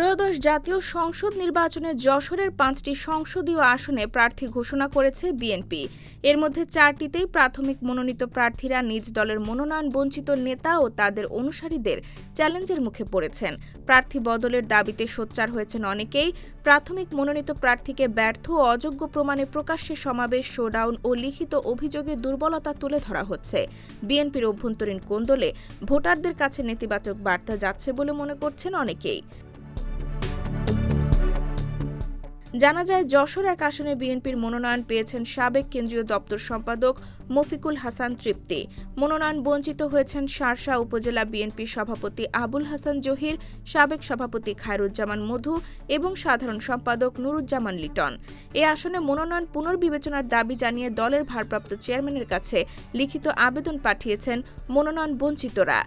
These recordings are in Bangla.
ত্রয়োদশ জাতীয় সংসদ নির্বাচনে যশোরের পাঁচটি সংসদীয় আসনে প্রার্থী ঘোষণা করেছে বিএনপি। এর মধ্যে চারটিতেই প্রাথমিক মনোনীত প্রার্থীরা নিজ দলের মনোনয়ন বঞ্চিত নেতা ও তাদের অনুসারীদের চ্যালেঞ্জের মুখে পড়েছেন। প্রার্থী বদলের দাবিতে সোচ্চার হয়েছেন অনেকেই। প্রাথমিক মনোনীত প্রার্থীকে ব্যর্থ ও অযোগ্য প্রমাণে প্রকাশ্যে সমাবেশ, শোডাউন ও লিখিত অভিযোগে দুর্বলতা তুলে ধরা হচ্ছে। বিএনপির অভ্যন্তরীণ কোন্দলে ভোটারদের কাছে নেতিবাচক বার্তা যাচ্ছে বলে মনে করছেন অনেকেই। জানা যায় যশোর এক আসনে বিএনপির মনোনয়ন পেয়েছেন সাবেক কেন্দ্রীয় দপ্তর সম্পাদক মফিকুল হাসান তৃপ্তি। মনোনয়ন বঞ্চিত হয়েছেন শার্শা উপজেলা বিএনপির সভাপতি আবুল হাসান জহির, সাবেক সভাপতি খায়রুজ্জামান মধু এবং সাধারণ সম্পাদক নুরুজ্জামান লিটন। এ আসনে মনোনয়ন পুনর্বিবেচনার দাবি জানিয়ে দলের ভারপ্রাপ্ত চেয়ারম্যানের কাছে লিখিত আবেদন পাঠিয়েছেন মনোনয়ন বঞ্চিতরা।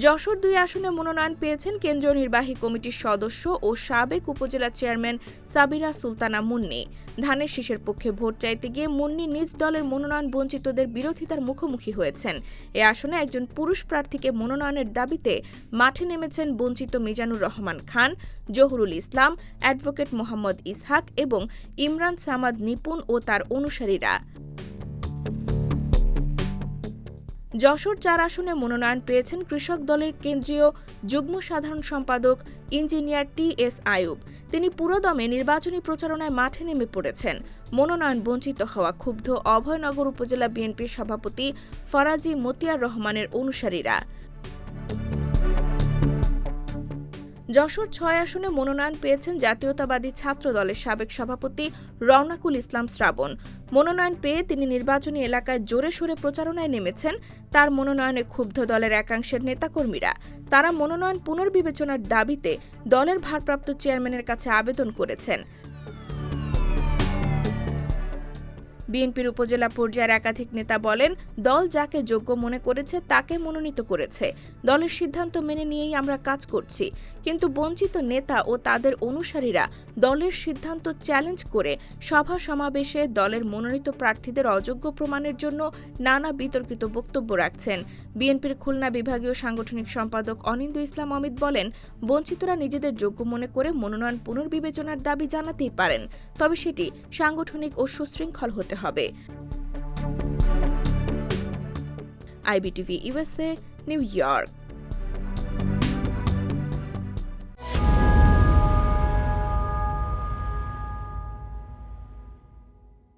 যশোর দুই আসনে মনোনয়ন পেয়েছেন কেন্দ্রীয় নির্বাহী কমিটির সদস্য ও সাবেক উপজেলা চেয়ারম্যান সাবিরা সুলতানা মুন্নি। ধানের শীষের পক্ষে ভোট চাইতে গিয়ে মুন্নি নিজ দলের মনোনয়ন বঞ্চিতদের বিরোধিতার মুখোমুখি হয়েছেন। এ আসনে একজন পুরুষ প্রার্থীকে মনোনয়নের দাবিতে মাঠে নেমেছেন বঞ্চিত মিজানুর রহমান খান, জহুরুল ইসলাম, অ্যাডভোকেট মোহাম্মদ ইসহাক এবং ইমরান সামাদ নিপুণ ও তার অনুসারীরা। যশোর চার আসনে মনোনয়ন পেয়েছেন কৃষক দলের কেন্দ্রীয় যুগ্ম সাধারণ সম্পাদক ইঞ্জিনিয়ার টি এস আয়ুব। তিনি পুরোদমে নির্বাচনী প্রচারণায় মাঠে নেমে পড়েছেন। মনোনয়ন বঞ্চিত হওয়া ক্ষুব্ধ অভয়নগর উপজেলা বিএনপির সভাপতি ফরাজি মতিয়ার রহমানের অনুসারীরা। যশোর ছয় আসনে মনোনয়ন পেয়েছেন জাতীয়তাবাদী ছাত্র দলের সাবেক সভাপতি রওনাকুল ইসলাম শ্রাবণ। মনোনয়ন পেয়ে তিনি নির্বাচনী এলাকায় জোরে সোরে প্রচারণায় নেমেছেন। তার মনোনয়নে ক্ষুব্ধ দলের একাংশের নেতাকর্মীরা। তারা মনোনয়ন পুনর্বিবেচনার দাবিতে দলের ভারপ্রাপ্ত চেয়ারম্যানের কাছে আবেদন করেছেন। বিএনপির উপজেলা পর্যায়ের একাধিক নেতা বলেন, দল যাকে যোগ্য মনে করেছে তাকে মনোনীত করেছে। দলের সিদ্ধান্ত মেনে নিয়েই আমরা কাজ করছি। কিন্তু বঞ্চিত নেতা ও তাদের অনুসারীরা দলের সিদ্ধান্ত চ্যালেঞ্জ করে সভা সমাবেশে দলের মনোনীত প্রার্থীদের অযোগ্য প্রমাণের জন্য নানা বিতর্কিত বক্তব্য রাখছেন। বিএনপির খুলনা বিভাগীয় সাংগঠনিক সম্পাদক অনিন্দু ইসলাম অমিত বলেন, বঞ্চিতরা নিজেদের যোগ্য মনে করে মনোনয়ন পুনর্বিবেচনার দাবি জানাতেই পারেন, তবে সেটি সাংগঠনিক ও সুশৃঙ্খল হতে হবে। IBTV USA New York.